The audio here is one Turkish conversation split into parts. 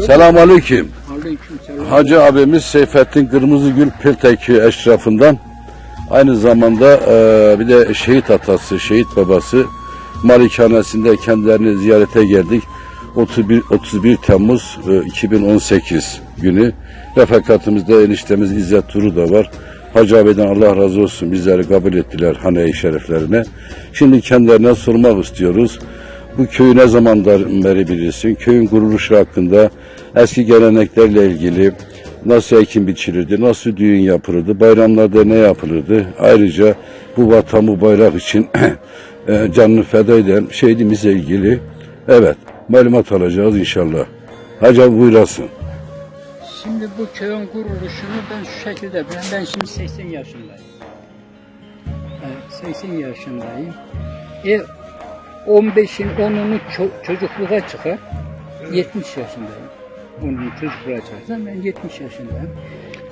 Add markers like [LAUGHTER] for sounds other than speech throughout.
Selam aleyküm. Hacı abimiz Seyfettin Kırmızıgül Pirteki eşrafından aynı zamanda e, bir de şehit atası, şehit babası malikanesinde kendilerini ziyarete geldik. 31, 31 Temmuz e, 2018 günü refakatımızda eniştemiz İzzet Turu da var. Hacı abiden Allah razı olsun bizleri kabul ettiler hane-i şereflerine. Şimdi kendilerine sormak istiyoruz. Bu köyü ne zamandan beri bilirsin? Köyün kuruluşu hakkında eski geleneklerle ilgili nasıl ekim biçilirdi, nasıl düğün yapılırdı, bayramlarda ne yapılırdı? Ayrıca bu vatan bu bayrak için [CLEARS THROAT] e, canını feda eden şehidimizle ilgili evet malumat alacağız inşallah. Hacı buyurasın. Şimdi bu köyün kuruluşunu ben şu şekilde ben, ben şimdi 80 yaşındayım. Evet, 80 yaşındayım. E 15'in 10'unu ço- çocukluğa çıkar. 70 yaşındayım. Onun çocukluğa çıkarsam ben 70 yaşındayım.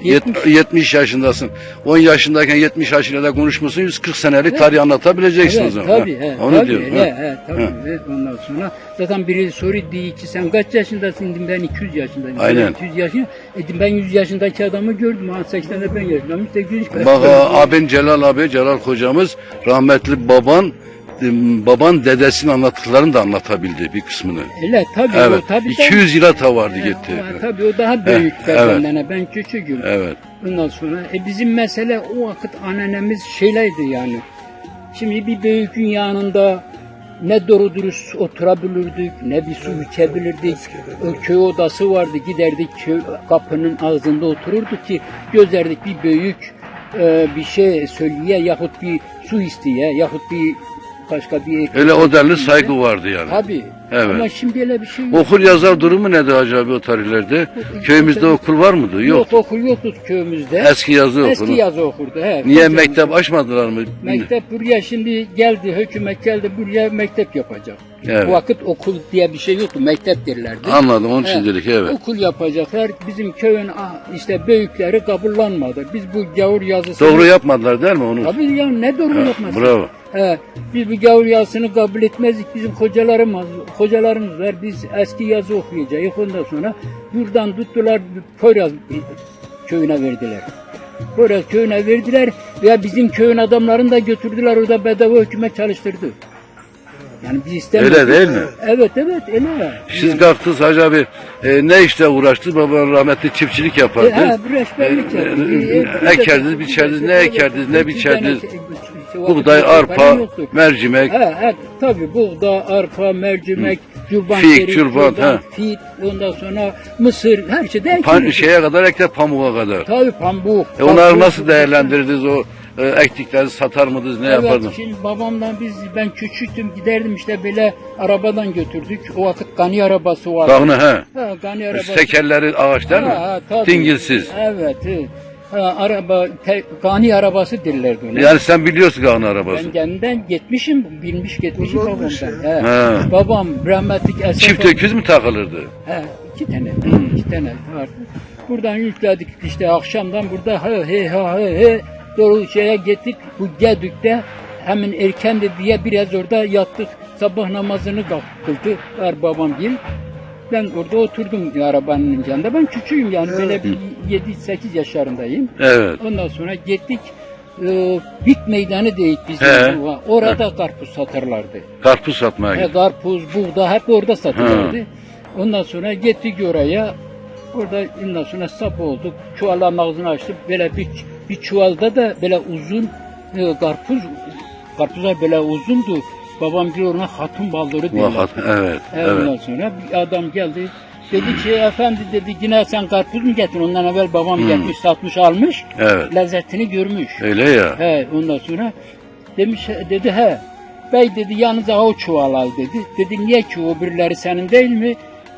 70, 70 yaşındasın. 10 yaşındayken 70 yaşıyla da konuşmuşsun 140 senelik tarih anlatabileceksin o Evet, zaman. tabii, he, Onu tabii, diyorum. he, ha. he, tabii, he. Ondan sonra zaten biri soruyor diyor ki sen kaç yaşındasın dedim ben 200 yaşındayım. Aynen. Ben 200 yaşında. E dedim, ben 100 yaşındaki adamı gördüm. Ha 80'de ben yaşındayım. 800 Bak abin Celal abi, Celal hocamız rahmetli baban baban dedesinin anlattıklarını da anlatabildi bir kısmını. Öyle tabii Evet. o tabii. 200 yıla ta vardı tabii, gitti. Ha, tabii o daha büyük evet. benden. Ben küçüğüm. Evet. Ondan sonra e bizim mesele o vakit annemiz şeyleydi yani. Şimdi bir büyükün yanında ne doğru dürüst oturabilirdik, ne bir su içebilirdik. O köy odası vardı, giderdik köy kapının ağzında otururduk ki gözlerdik bir büyük e, bir şey söyleye yahut bir su isteye yahut bir başka bir Öyle o denli saygı vardı yani. Tabii. Evet. Ama şimdi öyle bir şey yok. Okul yazar durumu nedir Hacı abi o tarihlerde? Köyümüzde okul var mıydı? Yok. Yok okul yoktu köyümüzde. Eski yazı Eski okulu. yazı okurdu. He, Niye mektep açmadılar mı? Mektep buraya şimdi geldi, hükümet geldi buraya mektep yapacak. Evet. Bu vakit okul diye bir şey yoktu, mektep derlerdi. Anladım onun için dedik evet. Okul yapacaklar. Bizim köyün ah, işte büyükleri kabullanmadı. Biz bu gavur yazısını... Doğru yapmadılar değil mi onu? Tabii ya ne doğru yapmasın. Bravo. He, biz bu gavur yazısını kabul etmezdik. Bizim hocalarımız, hocalarımız var. Biz eski yazı okuyacağız. Ondan sonra buradan tuttular Poyraz köyüne verdiler. Poyraz köyüne verdiler ve bizim köyün adamlarını da götürdüler orada bedava hükümet çalıştırdı. Yani biz istemedik. Öyle değil mi? Evet evet öyle. Siz kalktınız Hacı abi e, ne işle uğraştı? Baban rahmetli çiftçilik yapardı. E, ha, reşberlik E, yaptı. e, E, e, ekerdiniz, biçerdiniz, ne ekerdiniz, ne biçerdiniz? tane- işte o Buğday, arpa, mercimek. Ha, ha, tabii buğda, arpa, mercimek, cürban, Fik, şerik, cürban, ha. fit, ondan sonra mısır, her şey de Pan, şeye kadar ekler pamuğa kadar. Tabii pamuk. E, onları nasıl değerlendirdiniz o e, ektikleri satar mıydınız ne Evet, yapardınız? şimdi babamdan biz, ben küçüktüm giderdim işte böyle arabadan götürdük. O vakit gani arabası vardı. Dağını he. Ha, gani arabası. Tekerleri ağaç değil mi? Ha. Dingilsiz. Evet. he. Ha, araba, te, gani arabası derlerdi ona. Yani sen biliyorsun dağını arabası. Ben kendimden gitmişim, bilmiş gitmişim babamdan. He. Ha. Babam rahmetlik Esef Çift öküz mü takılırdı? He, iki tane, iki tane vardı. Buradan yükledik işte akşamdan burada he he ha he he doğru şeye gittik. Bu Gedük'te hemen erkendi diye biraz orada yattık. Sabah namazını kıldı var babam gel. Ben orada oturdum arabanın yanında. Ben küçüğüm yani böyle bir 7-8 yaşlarındayım. Evet. Ondan sonra gittik. E, bit meydanı değil bizim. He. Orada karpuz satarlardı. Karpuz satmaya He, karpuz, buğda hep orada satılırdı. Ondan sonra gittik oraya. Orada ondan sonra sap olduk. Çuvalların ağzını açtık. Böyle bir, bir çuvalda da böyle uzun e, karpuz, karpuzlar böyle uzundu. Babam bir ona hatun baldırı derler. Vahat, evet, Evet. Ondan sonra bir adam geldi. Dedi ki efendi dedi yine sen karpuz mu getirin? Ondan evvel babam gelmiş satmış almış. Evet. Lezzetini görmüş. Öyle ya. He, ondan sonra demiş dedi he. Bey dedi yalnız o çuval al dedi. Dedi niye ki o birileri senin değil mi?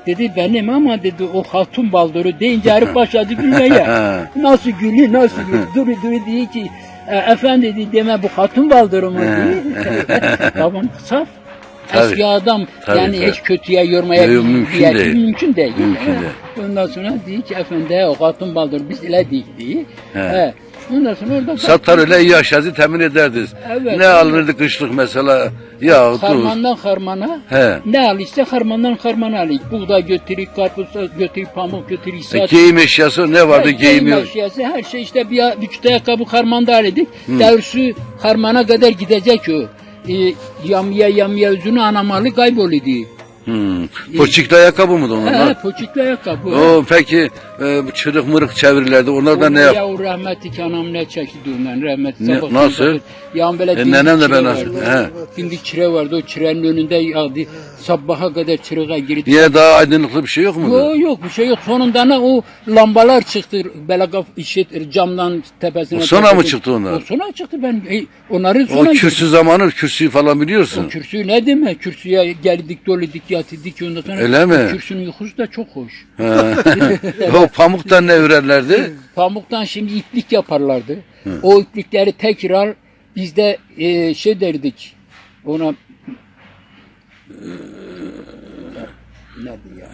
Dedi benim ama dedi o hatun baldırı deyince herif [LAUGHS] başladı gülmeye. [LAUGHS] nasıl gülüyor nasıl gülüyor. Duru duru diye ki e, efendi dedi deme bu hatun baldırı mı diye. Tamam [LAUGHS] saf. Tabii. Eski adam Tabii, yani tabii. hiç kötüye yormaya Yok, mümkün diye- değil. Mümkün değil. Mümkün değil. Ondan sonra diyor ki efendi o hatun baldır biz ile değil diye. He. He. Ondan sonra orada Satar öyle iyi aşağısı temin ederdiniz. Evet. ne alınırdı kışlık mesela? Ya harmandan harmana He. ne al işte harmandan harmana al. Buğday götürük, karpuz götürük, pamuk götürük, E, giyim eşyası ne vardı Evet, giyim eşyası, her şey işte bir vücut ayakkabı harmanda alıyorduk. Devrisi harmana kadar gidecek o. E, yamya yamya üzünü anamalı kayboluyordu. Hmm. Poçikli ayakkabı He, onlar? poçikli ayakkabı. O peki e, bu çırık mırık çevirirlerdi. Onlardan ne yap? Ya o rahmetli anam ne çekti ondan rahmetli. Ne- sabah nasıl? Yani böyle E, nenem de ben nasıl- he. Dimdik çire vardı o çirenin önünde yağdı. Sabaha kadar çırığa girdi. Niye daha aydınlıklı bir şey yok mu? Yok yok bir şey yok. Sonunda ne o lambalar çıktı. Böyle kaf- işit camdan tepesine. O sonra mı tepesine- çıktı onlar? O sonra çıktı ben. E, onları O sonra kürsü zamanı kürsüyü falan biliyorsun. O kürsü ne demek? Kürsüye geldik doladık yatırdık ondan sonra. Öyle mi? Kürsünün yukarısı da çok hoş. He. [LAUGHS] o pamuktan ne örerlerdi? Pamuktan şimdi iplik yaparlardı. O iplikleri tekrar biz de e, şey derdik ona nedir ya?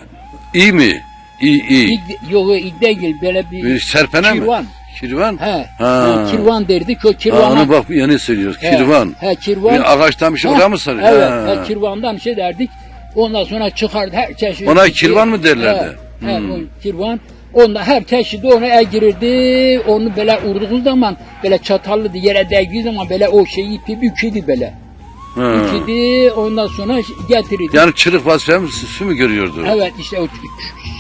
İyi mi? İyi iyi. İg, yok ig değil böyle bir, Bir serpene mi? kirvan. Kirvan? He, Ha. he, kirvan derdik. O Ha, kirvana. onu bak yeni söylüyoruz. He, Kirvan. He, kirvan. Bir ağaçtan bir şey He, oraya mı sarıyor? Evet, Ha. he, kirvandan şey derdik. Ondan sonra çıkardı her çeşit. Ona kirvan mı derlerdi? He, he, Hmm. kirvan. Onda her çeşidi ona egirirdi. Onu böyle vurduğu zaman böyle çatallı yere değdiği zaman böyle o şeyi ipi büküdü böyle. Ha. Büküdü ondan sonra getirirdi. Yani çırık vazifem süsü mü görüyordu? Evet işte o,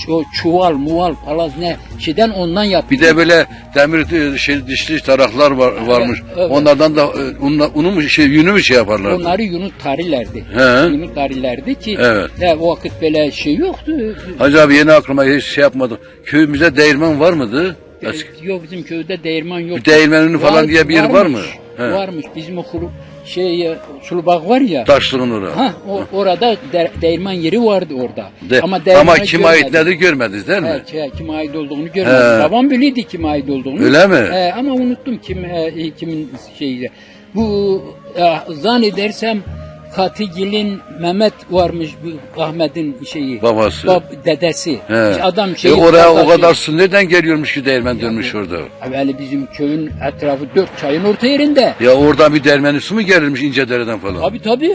o çuval muval palaz ne şeyden ondan yapıyor. Bir de böyle demir e, şey, dişli taraklar var, varmış. evet. Onlardan da e, unla- unu mu şey yünü mü şey yaparlardı? Onları Yunus tarilerdi. He. Yunus tarilerdi ki Evet. he, o vakit böyle şey yoktu. Hacı abi yeni aklıma hiç şey yapmadım. Köyümüzde değirmen var mıydı? Eski- Ee, Yok bizim köyde değirmen yok. Bir değirmen ünü falan diye bir yer var mı? varmış, He. Varmış. Bizim okulu şey e, Sulubak var ya. Taşlığın orası. Ha o, orada de, değirmen yeri vardı orada. De- ama ama, kime ait nedir görmediniz değil mi? Evet, şey, kime ait olduğunu görmedim. He. Babam biliydi kime ait olduğunu. Öyle mi? He, ama unuttum kim e, kimin şeyi. Bu e, zannedersem Katigil'in Mehmet varmış Ahmet'in şeyi. Babası. Bab, dedesi. He. Adam şey. e oraya o kadar su nereden geliyormuş ki değirmen dönmüş orada? Evveli bizim köyün etrafı dört çayın orta yerinde. Ya oradan bir değirmenin su mu gelirmiş İncedere'den falan? Tabi tabi.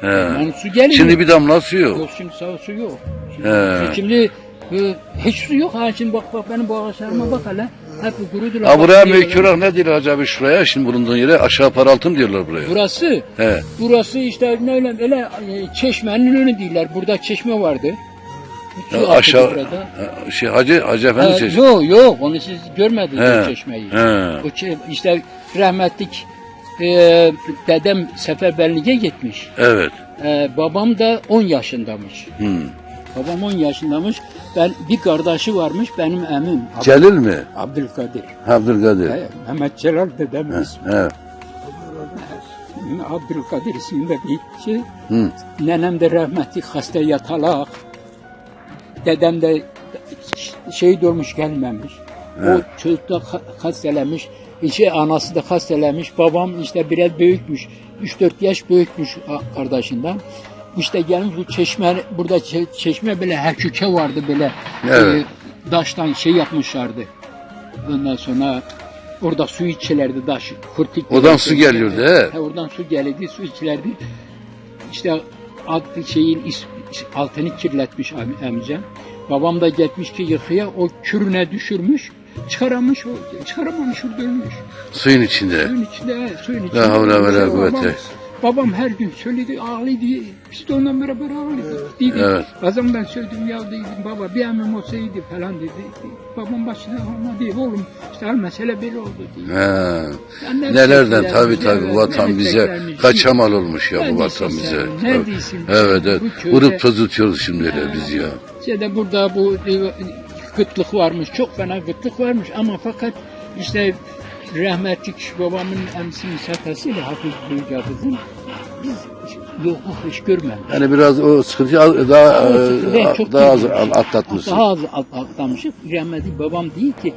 He. Yani su geliyor. Şimdi bir damla su yok. Yok şimdi sağ su yok. Şimdi, He. şimdi e, hiç su yok. Ha şimdi bak bak benim bu ağaçlarıma bak hele. Hep kurudular. Ha buraya mülkürak ne diyorlar Hacı abi şuraya şimdi bulunduğun yere aşağı paraltı mı diyorlar buraya? Burası, He. burası işte ne öyle, öyle e, çeşmenin önü diyorlar. Burada çeşme vardı. Su Ya aşağı burada. şey Hacı Hacı Efendi çeşme. yok yok onu siz görmediniz He, o çeşmeyi. he. O çe- işte rahmetlik e, dedem seferberliğe gitmiş. Evet. E, babam da 10 yaşındamış. Hmm. Babam 10 yaşındamış. Ben bir kardeşi varmış benim emim. Ab- Celil mi? Abdülkadir. Abdülkadir. He, Mehmet Celal dedemin ismi. He. Abdülkadir isminde bir şey. Hı. Nenem de rahmetli hasta yatalak. Dedem de şehit olmuş gelmemiş. O çocuk da ha- hastelemiş. Şey, anası da hastelemiş. Babam işte biraz büyükmüş. 3-4 yaş büyükmüş kardeşinden. İşte gelmiş bu çeşme, burada çe- çeşme böyle haküke vardı böyle. Evet. e, taştan şey yapmışlardı. Ondan sonra orada su içilerdi taş. Kurtik Oradan su geliyordu, he. He, oradan su gelirdi, su içilerdi. İşte altı şeyin altını kirletmiş am- amcam. Babam da gitmiş ki yıkıya o kürüne düşürmüş. Çıkaramış, o, çıkaramamış, orada ölmüş. Suyun içinde. Suyun içinde, suyun içinde. La havle ve la kuvvete. Babam her gün söyledi, ağlıydı. Biz de onunla beraber ağlıyorduk. Dedi, Evet. Azamdan söyledim ya dedim baba bir emim olsaydı falan dedi. Babam başına olmadı oğlum işte al mesele böyle oldu dedi. He. Yani ne Nelerden tabi tabi vatan bize kaçamal olmuş ya bu vatan bize. Neredesin? Evet evet. Vurup tozutuyoruz şimdi de biz ya. İşte burada bu e, kıtlık varmış, çok fena kıtlık varmış ama fakat işte rahmetlik babamın emsinin sakasıyla Hafız Büyük Hafız'ın biz yokluk hiç görmedik. Yani biraz o sıkıntıyı daha e, daha az atlatmışsın. Daha az at- atlamışız. Rahmetli babam değil ki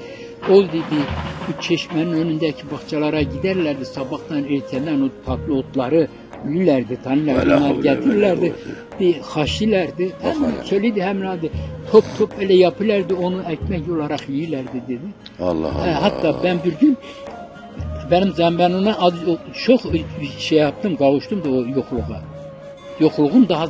ol dedi bu çeşmenin önündeki bahçelere giderlerdi sabahtan erkenden o tatlı otları havle vela getirirlerdi bir haşilerdi hem söyledi hem de top top öyle yapılardı onu ekmek olarak yiyirlerdi dedi Allah He, Allah. hatta ben bir gün benim ben ona az, çok şey yaptım, kavuştum da o yokluğa. Yokluğun daha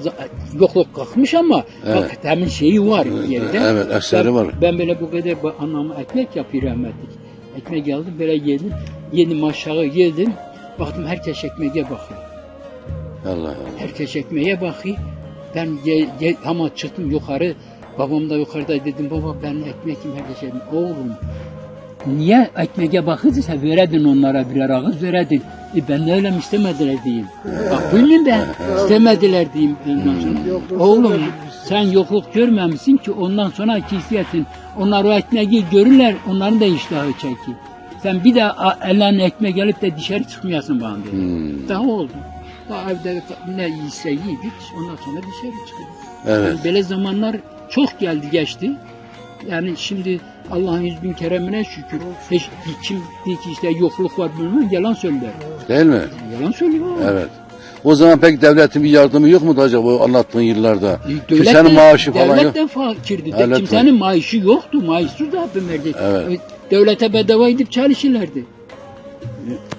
yokluk kalkmış ama Evet. hakikaten şeyi var yerinde. Evet, eseri ben, var. Ben böyle bu kadar anama ekmek yapıyor rahmetlik. Ekmek aldım böyle yedim. Yedim aşağı yedim. Baktım herkes ekmeğe bakıyor. Allah Allah. Herkes ekmeğe bakıyor. Ben ye, ye, ama çıktım yukarı. Babam da yukarıda dedim baba ben ekmek yiyeyim herkes yedim. Oğlum niye ekmeğe bakırdıysa veredin onlara birer ağız veredin. E ben de öyle mi istemediler diyeyim. Bak bilmiyorum ben istemediler diyeyim. Oğlum sen yokluk görmemişsin ki ondan sonra kisiyetin. Onlar o ekmeği görürler onların da iştahı çekiyor. Sen bir de ellerine ekmek gelip de dışarı çıkmayasın bana dedi. Hmm. Daha oldu. Daha evde ne yiyse yedik, ondan sonra dışarı çıktık. Evet. Yani böyle zamanlar çok geldi geçti. Yani şimdi Allah'ın yüz bin keremine şükür. Hiç, kim diyor ki işte yokluk var bilmem yalan söyler. Değil mi? Yalan söylüyor. Evet. O zaman pek devletin bir yardımı yok mu acaba bu anlattığın yıllarda? E, maaşı falan devlet yok. de fakirdi. De, Devlet kimsenin maaşı yoktu. Maaşsız da verdi. Evet. Devlete bedava gidip çalışırlardı.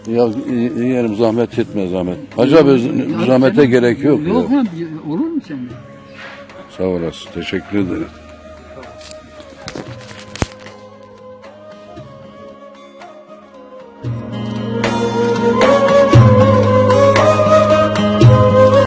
Ya yiyelim zahmet etme zahmet. Hacı abi zahmete gerek yok. Yok ya. ha, olur mu senin? Sağ olasın. Teşekkür ederim.